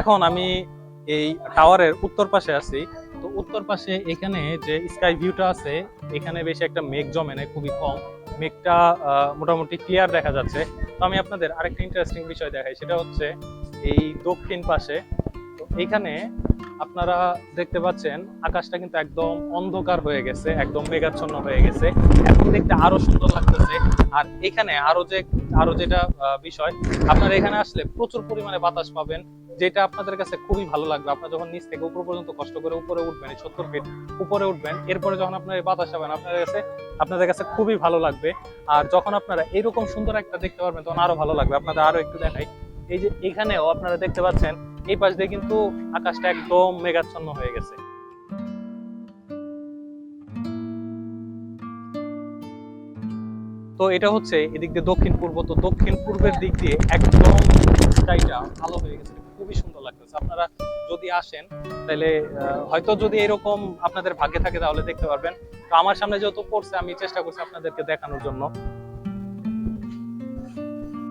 এখন আমি এই টাওয়ারের উত্তর পাশে আছি। তো উত্তর পাশে এখানে যে স্কাই ভিউটা আছে, এখানে বেশি একটা মেঘ জমে নেয় খুবই কম। মেঘটা মোটামুটি ক্লিয়ার দেখা যাচ্ছে। তো আমি আপনাদের আরেকটা ইন্টারেস্টিং বিষয় দেখাই, সেটা হচ্ছে এই দক্ষিণ পাশে। তো এইখানে আপনারা দেখতে পাচ্ছেন, আকাশটা কিন্তু একদম অন্ধকার হয়ে গেছে, একদম মেঘাচ্ছন্ন হয়ে গেছে। এখন দেখতে আরও সুন্দর লাগতেছে। আর এখানে আরও যে, আরও যেটা বিষয়, আপনারা এখানে আসলে প্রচুর পরিমাণে বাতাস পাবেন, যেটা আপনাদের কাছে খুবই ভালো লাগবে। আপনারা যখন নিচ থেকে উপর পর্যন্ত কষ্ট করে উপরে উঠবেন সত্তর ফিট উপরে উঠবেন, এরপরে যখন আপনার এই বাতাস পাবেন, আপনাদের কাছে আপনাদের কাছে খুবই ভালো লাগবে। আর যখন আপনারা এরকম সুন্দর একটা দেখতে পারবেন, তখন আরও ভালো লাগবে। আপনাদের আরও একটু দেখাই। এই যে এখানেও আপনারা দেখতে পাচ্ছেন এই পাশ দিয়ে কিন্তু আকাশটা একদম মেঘাচ্ছন্ন হয়ে গেছে। তো এটা হচ্ছে এদিক দিয়ে দক্ষিণ পূর্ব, তো দক্ষিণ পূর্বের দিক দিয়ে একদম স্কাইটা ভালো হয়ে গেছে খুবই সুন্দর লাগতেছে। আপনারা যদি আসেন, তাহলে হয়তো যদি এরকম আপনাদের ভাগ্যে থাকে তাহলে দেখতে পারবেন। তো আমার সামনে যেহেতু পড়ছে, আমি চেষ্টা করছি আপনাদেরকে দেখানোর জন্য।